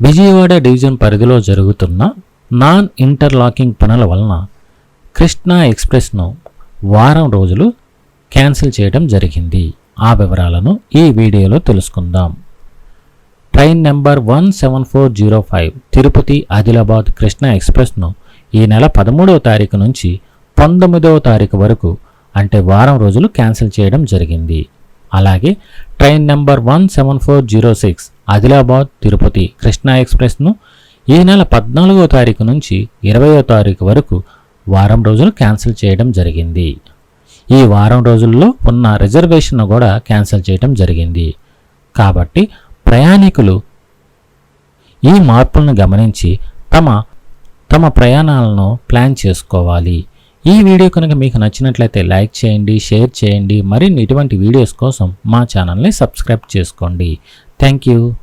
Vijayawada division పరిధిలో జరుగుతున్న non interlocking పనుల వలన కృష్ణా ఎక్స్ప్రెస్ను వారం రోజులు క్యాన్సిల్ చేయడం జరిగింది. ఆ వివరాలను ఈ వీడియోలో తెలుసుకుందాం. Train number one seven four zero five Tirupati Adilabad Krishna ఎక్స్ప్రెస్ను ఈ నెల పదమూడవ తారీఖు నుంచి పంతొమ్మిదవ తారీఖు వరకు అంటే వారం రోజులు క్యాన్సిల్ చేయడం జరిగింది. అలాగే train number one seven four zero six Adilabad Tirupati Krishna ఎక్స్ప్రెస్ను ఈ నెల పద్నాలుగో తారీఖు నుంచి ఇరవయో తారీఖు వరకు వారం రోజులు క్యాన్సిల్ చేయడం జరిగింది. ఈ వారం రోజుల్లో ఉన్న రిజర్వేషన్ను కూడా క్యాన్సిల్ చేయడం జరిగింది. కాబట్టి ప్రయాణికులు ఈ మార్పులను గమనించి తమ తమ ప్రయాణాలను ప్లాన్ చేసుకోవాలి. ఈ వీడియో కనుక మీకు నచ్చినట్లయితే లైక్ చేయండి షేర్ చేయండి మరిన్ని ఇటువంటి వీడియోస్ కోసం మా ఛానల్ని సబ్స్క్రైబ్ చేసుకోండి. Thank you.